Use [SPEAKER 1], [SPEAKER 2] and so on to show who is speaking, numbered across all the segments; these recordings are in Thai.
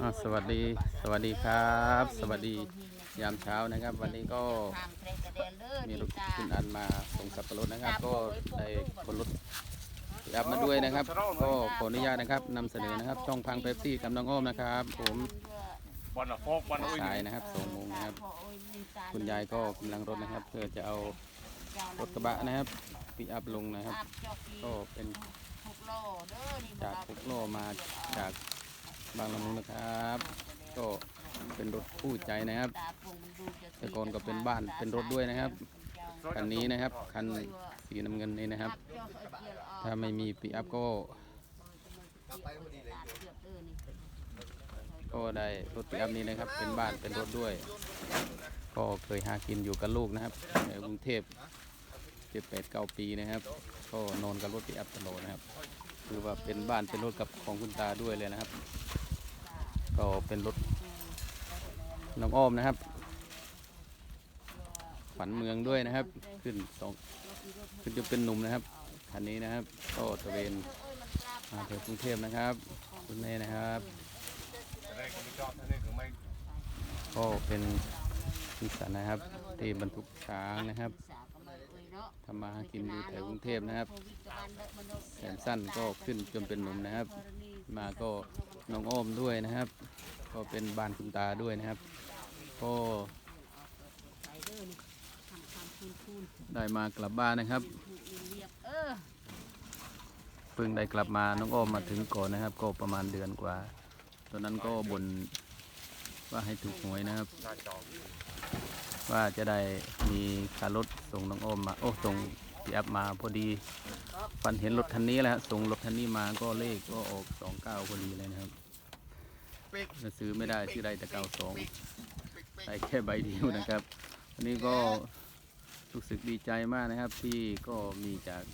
[SPEAKER 1] อ่าสวัสดีสวัสดีครับ สวัสดียามเช้านะครับ วันนี้ก็มีรถคุณอันมาส่งสับปะรดนะครับ ก็ได้คนรถอับมาด้วยนะครับ ก็ขออนุญาตนะครับนำเสนอนะครับ ช่องพังเป๊ปซี่กับน้องอ้อมนะครับ ผม
[SPEAKER 2] บอลอะโฟกบอลอุ้ย
[SPEAKER 1] สายนะครับส่งมงนะครับ คุณยายก็กำลังรถนะครับ เพื่อจะเอารถกระบะนะครับปิอัพลงนะครับ ก็เป็นจากปุกโลมาจาก บางละมุงนะครับ ก็เป็นรถคู่ใจนะครับแต่ก่อนก็เป็นบ้านเป็นรถด้วยนะครับคันนี้นะครับคันสีน้ำเงินนี้นะครับ ถ้าไม่มีปิอัพก็ก็ได้รถปิอัพนี้นะครับ เป็นบ้านเป็นรถด้วย ก็เคยหากินอยู่กับลูกนะครับในกรุงเทพเจ็ดแปดเก้าปีนะครับ ก็นอนกับรถปิอัพตลอดนะครับ คือว่าเป็นบ้านเป็นรถกับของคุณตาด้วยเลยนะครับ ก็เป็นรถน้องอ้อมนะครับขวัญเมืองด้วยนะครับ ขึ้นสองขึ้นจะเป็นหนุ่มนะครับคันนี้นะครับก็ตะเวนมาถึงกรุงเทพนะครับคุณแม่นะครับ
[SPEAKER 2] ก็
[SPEAKER 1] เป็นนิสันนะครับที่บรรทุกช้างนะครับทำมาหากินอยู่แถวกรุงเทพนะครับแขนสั้นก็ขึ้นจนเป็นหนุ่มนะครับ มาก็ น้องอ้อมด้วยนะครับ ก็เป็นบ้านคุณตาด้วยนะครับ ก็ได้มากลับบ้านนะครับเพิ่งได้กลับมาน้องอ้อมมาถึงก่อนนะครับ ก็ประมาณเดือนกว่า ตอนนั้นก็บนว่าให้ถูกหวยนะครับ ว่าจะได้มีคารถส่งน้องโอมมา โอ้ส่งพี่อัพมาพอดี ฝันเห็นรถคันนี้แหละฮะส่งรถคันนี้มาก็เลขก็ออกสองเก้าพอดีเลยนะครับซื้อไม่ได้ซื้อได้แต่เก้าสองได้แค่ใบเดียวนะครับวันนี้ก็รู้สึกดีใจมากนะครับที่ก็มีจาก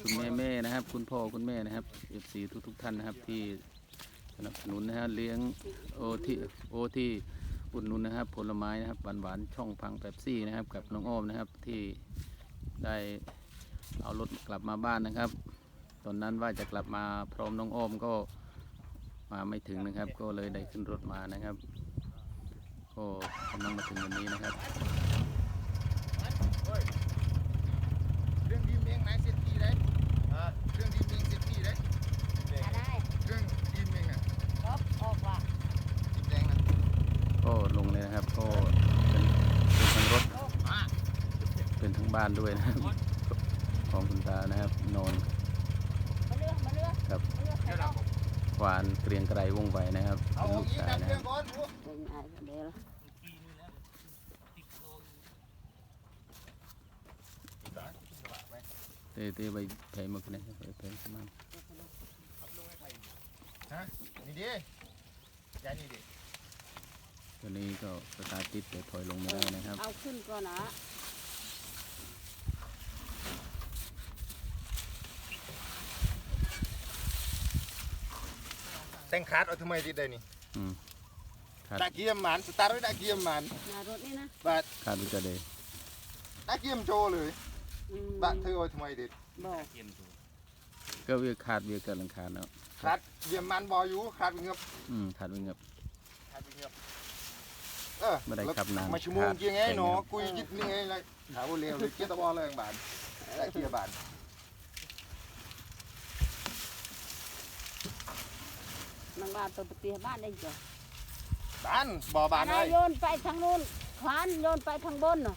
[SPEAKER 1] คุณแม่แม่ๆนะครับ คุณพ่อคุณแม่นะครับเอฟซีทุก ๆ ท่านนะครับที่สนับสนุนนะฮะเลี้ยงโอที่โอที่อุดหนุนนะครับ ผลไม้นะครับหวานหวานๆช่องพังแป๊บซี่นะครับ กับน้องอ้อมนะครับที่ได้ เอารถกลับมาบ้านนะครับ ตอนนั้นว่าจะกลับมาพร้อมน้องอ้อมก็มาไม่ถึงนะครับ ก็เลยได้ขึ้นรถมานะครับก็กำลังมาถึงวันนี้นะครับ
[SPEAKER 3] เรื่องดีมเองไหนเสร็จที่เลยเรื่องดีมเองเสร็จที่เลยเรื่องดีมเองน่ะดีมแดงนะ
[SPEAKER 1] ก็ลงเลยนะครับก็เป็นเป็นทั้งรถเป็นทั้งบ้านด้วยนะครับ ของคุณตานะครับนอนครับหวานเกรียงไกรวงไหวนะครับ
[SPEAKER 3] เอา
[SPEAKER 1] เป็น
[SPEAKER 3] อ
[SPEAKER 1] ลู
[SPEAKER 3] อก
[SPEAKER 1] ก
[SPEAKER 3] อีก
[SPEAKER 1] ชาย
[SPEAKER 3] ดัน
[SPEAKER 1] นะ
[SPEAKER 3] เค
[SPEAKER 1] ค
[SPEAKER 3] รื่
[SPEAKER 1] รั
[SPEAKER 3] อบงก่อนพวก
[SPEAKER 1] เตะเตะไปไถมาคนไหนไปไปสมัน
[SPEAKER 3] ฮะนี่ดิยายนี่ดิ
[SPEAKER 1] ตัวนี้ก็สตาร์ทติดแต่ถอยลงไม่ได้นะครับ
[SPEAKER 4] เอาขึ้นก่อนนะ
[SPEAKER 3] งขาดเอาทำไมติดได้นี่
[SPEAKER 1] อืมขาด
[SPEAKER 3] ดักเกียมหมันสตาร์ทไว้ดักเกียมหมัน
[SPEAKER 4] หน้ารถนี่นะ
[SPEAKER 3] บัด
[SPEAKER 1] ขาดวิจารณ์เลย
[SPEAKER 3] ดักเกียมโชว์เลย
[SPEAKER 4] อืม
[SPEAKER 3] บัดเธอเอาทำไมติด
[SPEAKER 4] บอก
[SPEAKER 1] ก็เวียขาดเวียเกิดหลังคาเนาะ
[SPEAKER 3] ขาดเกียมหมันบออยู่ขาดเงือบ
[SPEAKER 1] อืมขาดเวียเงับ
[SPEAKER 3] ขาดเงือบเออ
[SPEAKER 1] ไม่ได้ขับนาน
[SPEAKER 3] มาชั่วโมง
[SPEAKER 1] ขาด
[SPEAKER 3] เกียงไง
[SPEAKER 1] แข็ง
[SPEAKER 3] เนาะ
[SPEAKER 1] ครับ
[SPEAKER 3] กุยยิดนี่ไงเลยถามว่าเร็วเลยเกียร์ตะบอเลยบาทได้เกียร์บาท
[SPEAKER 4] มันว่าตัวปฏิบ้านได้จ้ะ
[SPEAKER 3] บ้านบ่อบาน
[SPEAKER 4] น
[SPEAKER 3] เลย
[SPEAKER 4] โยนไปทางนู้นขวานโยนไปทางบนเนาะ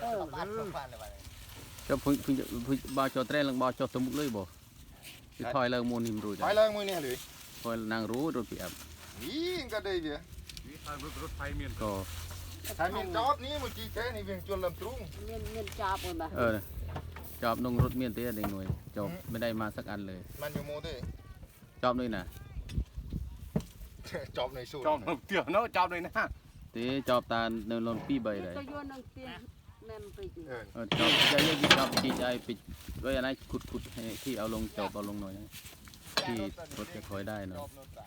[SPEAKER 4] เออ
[SPEAKER 3] บ้านบ้านเลยบ้าน
[SPEAKER 1] ก็เพิ่งเพิ่งจะเพิ่งบอจอแตรลังบอจอสมุกเลยบ่คือถอยเลิงมูลหิมรู้
[SPEAKER 3] ถ
[SPEAKER 1] จ้ะ
[SPEAKER 3] อยเลิงมือเนี่ยเลย
[SPEAKER 1] ถอยนางรู้รถปีอับ
[SPEAKER 3] นี่ก็ได้เดียว
[SPEAKER 2] ทางรถรถไฟเมียน
[SPEAKER 1] ก็
[SPEAKER 3] ถ้ามีจอบนี้มันจีแค่นี่เวียงจวนลำตรุง
[SPEAKER 4] เงินเงินจับเลยบ่
[SPEAKER 1] เออจอบนงรถเมียนเตี้ยเด็กหน่วยจอบไม่ได้มาสักอันเลย
[SPEAKER 3] มันอยู่โมเด้
[SPEAKER 1] จ อบด้วยนะ
[SPEAKER 3] จอบในสูตร
[SPEAKER 2] จอบเตี่ยวเนาะจอบเลยนะ
[SPEAKER 1] เตี้จอบตาเนินลนปีใบเลย
[SPEAKER 4] ก็โยนนังเตียงแม่มไปนี่
[SPEAKER 3] เออ
[SPEAKER 1] เออจอบจะเรียกจอบจีใจปิดไว้อะไรขุดขุดให้ที่เอาลงจอบเอาลงหน่อยนะที่รถจะคอยได้หน่อย
[SPEAKER 3] จอบโนตา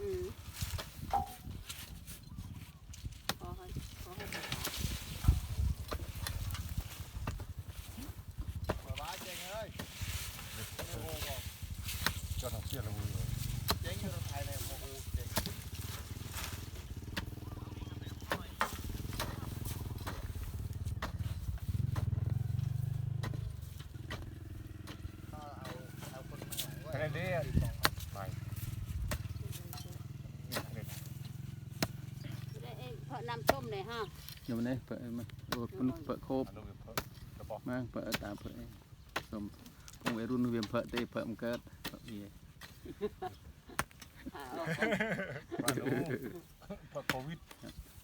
[SPEAKER 4] อืมขอให้ขอให้
[SPEAKER 3] เปิดบ้านเจ๊งเอ้ย
[SPEAKER 2] ก็ต้องเชื่อแล้วมึง
[SPEAKER 3] เจ๊งอยู่รถไทยเลยโมโหเจ๊งก็เอาเอาคนมาหลังไว้
[SPEAKER 2] คะแนน ดีอะไม่นี่คะแนน
[SPEAKER 4] ได้เองเพราะน้ำส้มเลยฮะ
[SPEAKER 1] เดี๋ยวมันได้เปิดมาโอ้คุณเปิดโคบ
[SPEAKER 2] อันนู้นเพิ่มกระบอก
[SPEAKER 1] มาเปิดตามเปิดเองสมพงวัยรุ่นเวียมเปิดเตะเปิดมันเกิดเปิดเอีย
[SPEAKER 4] อ่า
[SPEAKER 2] อันนู้นเพิ่มโควิด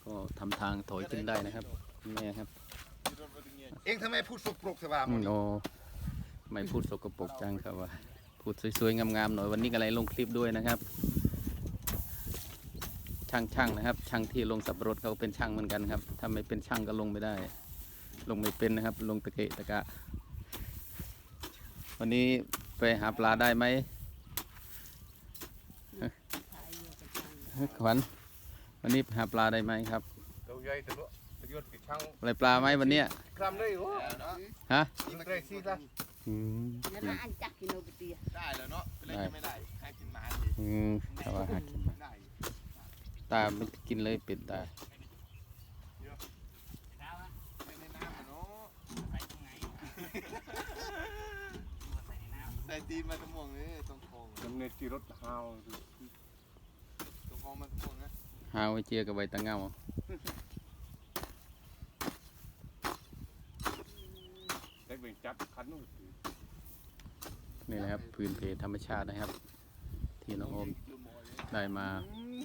[SPEAKER 1] ก็ทำทางถอยขึ้นได้นะครับแม่ครับ
[SPEAKER 3] เองทำไมพูดสกปรกสบาย
[SPEAKER 1] อืมโอ้ไม่พูดสกปรกจังครับว่า พูดสวยๆงามๆหน่อยวันนี้ก็เลยลงคลิปด้วยนะครับ ช่างช่างๆนะครับ ช่างที่ลงสับปะรดเขาเป็นช่างเหมือนกันครับถ้าไม่เป็นช่างก็ลงไม่ได้ ลงไม่เป็นนะครับ ลงตะเกะตะกะ วันนี้ไปหาปลาได้ไหม
[SPEAKER 4] ถ่ายอยู่กับจัง
[SPEAKER 1] ขวัญวันนี้หาปลาได้ไหมครับ
[SPEAKER 2] เราใหญ่แต่ละประโยชน์กิจช่าง
[SPEAKER 1] อะไรปลาไหมวันเนี้ย
[SPEAKER 2] กรัมเลยโอ้
[SPEAKER 1] ฮะ
[SPEAKER 2] ยิงเกรซี่ละ
[SPEAKER 1] อืม
[SPEAKER 4] นั่นนะอันจักกินโนบิเตีย
[SPEAKER 3] ได้แล้วเนาะเป็นไรจะไม่ได้ใครกินหมาดิ
[SPEAKER 1] อืมแต่ว่าหากินมา
[SPEAKER 3] ได้
[SPEAKER 1] ตาไม่กินเลยเป็ดตา
[SPEAKER 3] ไม่ในน้ำอะเนาะใส่ตีนมาตะม่วงนี่ตรงคอง
[SPEAKER 2] จำเนียจีรถฮาว
[SPEAKER 3] ตรงคองมาตะม่วงนะ
[SPEAKER 1] หาไว้เจียกับใบตะเงา
[SPEAKER 2] ได้เป็นจับคันนู้น
[SPEAKER 1] นี่นะครับ พื้นเพธรรมชาตินะครับ ที่น้องโอมได้มา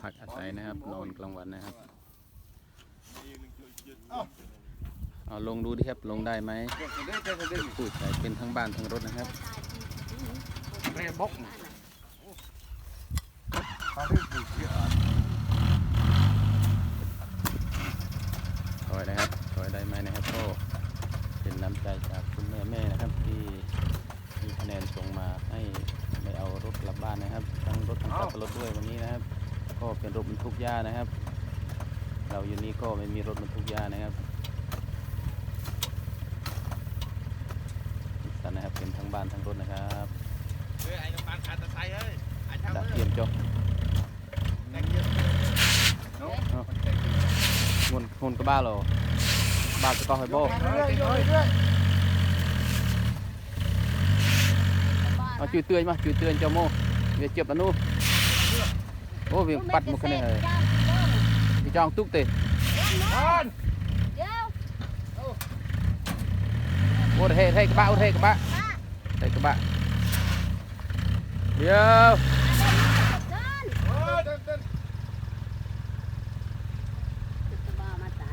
[SPEAKER 1] พักอาศัยนะครับ นอนกลางวันนะครับ เอาลงดูดิครับลงได้ไหมพูดใส่เป็นทั้งบ้านทั้งรถนะครับ
[SPEAKER 2] เรบกเขาได้ดูเยอะ
[SPEAKER 1] ถอยนะครับถอยได้ไหมนะครับก็เป็นน้ำใจจากคุณแม่แม่ๆนะครับ ที่มีคะแนนส่งมาให้ไม่เอารถกลับบ้านนะครับ ทั้ง รถทั้งขับรถด้วยวันนี้นะครับ ก็เป็นรถบรรทุกหญ้านะครับ เราอยู่นี่ก็ไม่มีรถบรรทุกหญ้านะครับสันนะครับเป็นทั้งบ้านทั้งรถนะครับ
[SPEAKER 3] เฮ้ยไอ้น้ำมันขาดตะไคร้เฮ้ยไอ้ทำ
[SPEAKER 1] ดา
[SPEAKER 3] เฮ้
[SPEAKER 1] เทีย
[SPEAKER 3] ย
[SPEAKER 1] มจบ
[SPEAKER 3] แต่เกียร์
[SPEAKER 2] เนาะ
[SPEAKER 1] งนงนกระบ้าเหรอบ้าจะก็หอยโบ
[SPEAKER 3] เรื่อยๆเรื่อย
[SPEAKER 1] เอาจุยเตือนมาจุยเตือนเจ้าโมเวียเจ็บอันนู้น โอ้เวียปัดหมุกคะแนนเลยพี่จองตุ๊กเตะ
[SPEAKER 4] เดี๋ยว
[SPEAKER 1] โอ้เฮ้เฮ้กระบะโอ้เฮ้กระบะเฮ้กระบะเดี๋ยว
[SPEAKER 4] เดิน
[SPEAKER 3] ๆเออเดินเดิน
[SPEAKER 4] จะมามาตา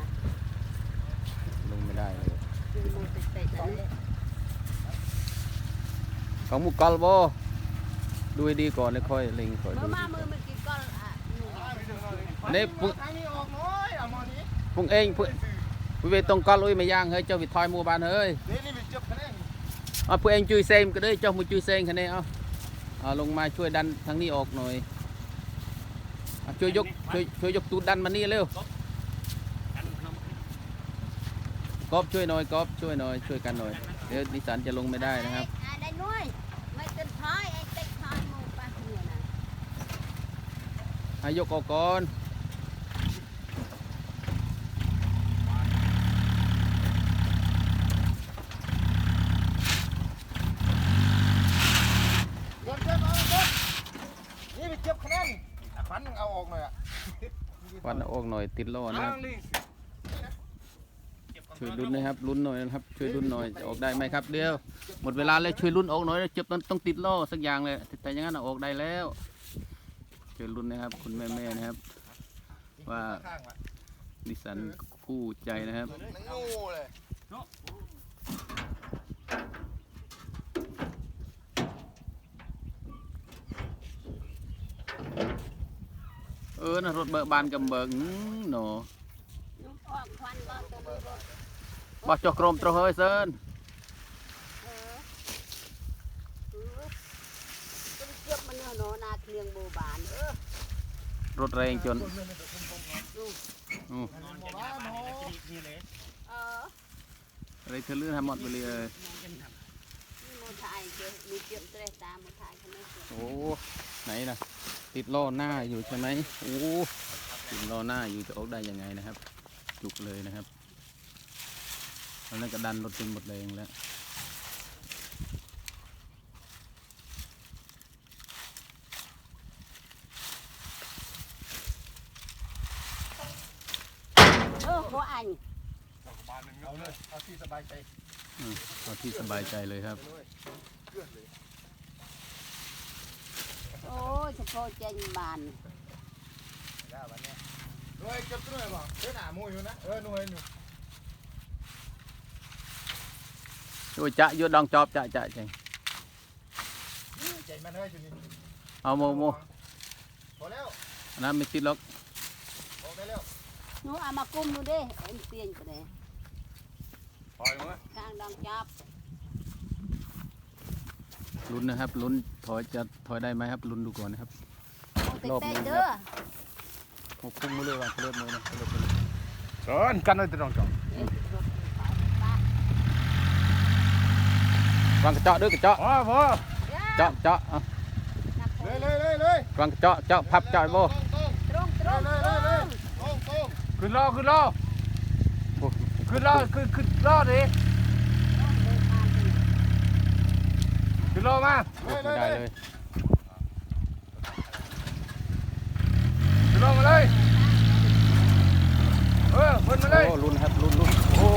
[SPEAKER 1] ลงไม่ได้เลย
[SPEAKER 4] คือโมเตเตะนั่นแหละ
[SPEAKER 1] ของหมุกกอลโบดูให้ดีก่อนแล้วค่อยเล็งค่อย
[SPEAKER 4] มื
[SPEAKER 1] ดู
[SPEAKER 4] อมามือเมื่อกี้ก็อะหนู
[SPEAKER 1] นี่พวก
[SPEAKER 3] ทางนี้ออกน้อยเอามานี้
[SPEAKER 1] พวกเองพวกพวกเวตรงกอลอุ้ยไม่ย่างเฮ้ยเจ้าวิทอยหมูบานเฮ้ย
[SPEAKER 3] นี่นี่เป็นจับคะแนน
[SPEAKER 1] เอาพวกเองจุยเซมก็ได้เจ้ามือจุยเซงคะแนนเอาเอาลงมาช่วยดันทางนี้ออกหน่อยเอาช่วยยกช่วยช่วยยกตูดดันมานี่เร็วกอบช่วยหน่อยกอบช่วยหน่อยช่วยกันหน่อยเดี๋ยวดิสันจะลงไม่ได้นะครับ
[SPEAKER 4] อะได้น้อยไม่เต็มท้ายไอ้เต็กท้ายหมูปลาเนี่ยนะ
[SPEAKER 1] ให้ยกออกก่อน
[SPEAKER 3] เดินเดินเอาเดินนี่เป็นจับคะแนนอะฟันมึงเอาออกหน่อยอะ
[SPEAKER 1] วั นเอาออกหน่อยติดล้อนะครับ
[SPEAKER 2] นี่
[SPEAKER 1] ช่วยลุ้นนะครับลุ้นหน่อยนะครับช่วยลุ้นหน่อยจะออกได้ไหมครับเดี๋ยวหมดเวลาแล้วช่วยลุ้นออกหน่อยเจ็บต้องต้องติดล้อสักอย่างเลยแต่อย่างนั้นเอาออกได้แล้วช่วยลุ้นนะครับ คุณแม่ๆนะครับ ว่า
[SPEAKER 3] ข้างว่ะ
[SPEAKER 1] ดิสันคู่ใจนะครับ
[SPEAKER 3] มันงูเลย
[SPEAKER 1] เออนะรถเบิกบานกับเบิกอื้อหนอ
[SPEAKER 4] ลูกออกควันก็ตัวมือรถ
[SPEAKER 1] บอจกกรมตรเฮ้ยเซิน
[SPEAKER 4] เออเออจะไปเก็บมันเนี่ยเนาะนาเคลียงโบบานเออ
[SPEAKER 1] รถแรงจน
[SPEAKER 3] น
[SPEAKER 1] อู้
[SPEAKER 3] บ้านโห
[SPEAKER 4] เออ
[SPEAKER 1] อะไรเธอเลื่อนทำหมดไปเลย អឺណារ
[SPEAKER 4] ត់បើបានកំបើងណូបោះចុះក្រមត្រុសហើយសើនរត់រែងជន់រែងធ្វើលឿនហើយមក
[SPEAKER 1] វេលាអើយអូណៃណា ติดล้อหน้าอยู่ใช่ไหมโอ้ติดล้อหน้าอยู่จะออกได้ยังไงนะครับ จุกเลยนะครับแล้วนั่นก็ดันรถจนหมดแรงแล้ว
[SPEAKER 4] เออหัวอัน
[SPEAKER 2] บานหนึ่ง
[SPEAKER 3] เอาเลยเอาที่สบายใจ
[SPEAKER 1] อืมเอาที่สบายใจเลยครับ
[SPEAKER 3] เลยเกลือเลย
[SPEAKER 4] โอ้ยเฉพาะเจนบาน
[SPEAKER 3] ได้วันนี้หน่วยเก็บตัวหน่วยบ่เดี๋ยวหน้ามูอยู่นะ เออหน่วยหนู
[SPEAKER 1] โอ้ยจะอยุดดองจอบจะจะจัง
[SPEAKER 3] ใจมันเลยจุดนี้
[SPEAKER 1] เอาโมโม
[SPEAKER 3] พอแล้ว
[SPEAKER 1] อันนั้นไม่ติดหรอก
[SPEAKER 3] ออกได้แล้ว
[SPEAKER 4] หนูเอามากุมดูดิเอ็นเตียนไปเลย
[SPEAKER 2] ปล่อยมั้ย
[SPEAKER 4] กลางดองจับ
[SPEAKER 1] ลุ้นนะครับลุ้นถอยจะถอยได้ไหมครับลุ้นดูก่อนนะครับ
[SPEAKER 4] โอ้
[SPEAKER 1] รอบ
[SPEAKER 4] เตะ
[SPEAKER 1] นี้
[SPEAKER 4] ๆเด้
[SPEAKER 1] ครั
[SPEAKER 4] อบ
[SPEAKER 1] โอ้พุ่งมาเลยว่ะเลือดเลยนะเลือดเลย
[SPEAKER 2] สอนกันเลยตรงจอม
[SPEAKER 4] เอ๊ะรถไปไป
[SPEAKER 1] วางกระเจาะด้วยกระเจาะ
[SPEAKER 2] พอพอ
[SPEAKER 1] เจาะเจาะเอา
[SPEAKER 4] นักโท
[SPEAKER 3] เลย
[SPEAKER 4] ษ
[SPEAKER 3] เลยเลยเลย
[SPEAKER 1] วางกระเจาะเจาะพับเจาะโบ
[SPEAKER 3] ตรง
[SPEAKER 4] ตรงตรง
[SPEAKER 3] เลยเลยเลยเลยตรงตรง
[SPEAKER 2] ขึ้นล้อขึ้นล้อ
[SPEAKER 1] โอ้
[SPEAKER 2] ขึ้นล้อขึ้นขึ้นล้อดิ ขึ้นล้อมา
[SPEAKER 1] ไม่ได้เลย
[SPEAKER 2] ขึ้นล้อมาเลยเออขึ้นมาเลย
[SPEAKER 1] โอ้ลุ้นครับลุ้นลุ้นโอ้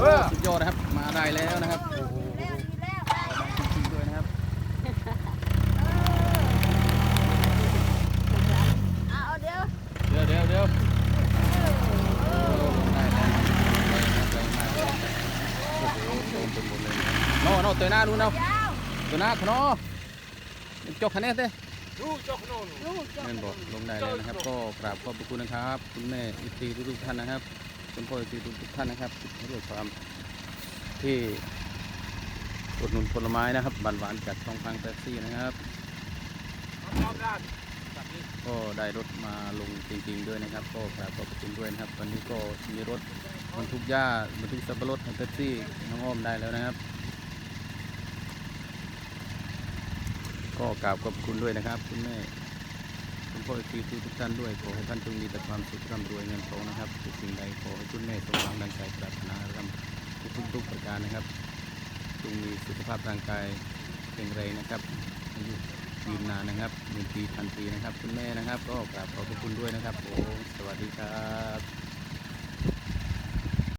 [SPEAKER 2] เออ
[SPEAKER 1] สุดยอดนะครับ มาได้แล้วนะครับโอ้โห
[SPEAKER 4] แล้วดีแล้วได้
[SPEAKER 1] จริงๆด้วยนะครับ
[SPEAKER 4] เอาเอาเดี๋ยว
[SPEAKER 1] เดี๋ยวเดี๋ยวเดี๋ยวโอ้ได้แล้วแรงมากแรงมากโอ้โหโดนไปหมดเลยโน่โน่ตัวหน้าดูเนาะ
[SPEAKER 4] ยาว
[SPEAKER 1] ตัวห น้าขนอจกคะแนนเด้
[SPEAKER 2] ดูจอกโน่น
[SPEAKER 4] ลูกจบ
[SPEAKER 1] แม่นบอกลงได้แล้วนะครับ ก็กราบขอบพระคุณนะครับ คุณแม่อิตรีทุกๆท่านนะครับคุณพ่ออิตรีทุกๆท่านนะครับที่ด้วยความที่อุดหนุนผลไม้นะครับหวานหวานๆจากช่องพังแท็กซี่นะครับ
[SPEAKER 2] รอบด้าน
[SPEAKER 1] ก็ได้รถมาลงจริงๆด้วยนะครับ ก็กราบขอบพระคุณด้วยนะครับวันนี้ก็มีรถบรรทุกหญ้าบรรทุกสับปะรดของแท็กซี่น้องอ้อมได้แล้วนะครับ ก็กราบขอบคุณด้วยนะครับ คุณแม่คุณพ่อทีทุกท่านด้วยขอให้ท่านจงมีแต่ความสุขร่ำรวยเงินทองนะครับทุกสิ่งใดขอให้คุณแม่สมหวังดังใจปรารถนาทำทุกประการนะครับจงมีสุขภาพร่างกายแข็งแรงนะครับอายุยืนนานนะครับหนึ่งปีพันปีนะครับ คุณแม่นะครับ ก็กราบขอบคุณด้วยนะครับโอ้สวัสดีครับ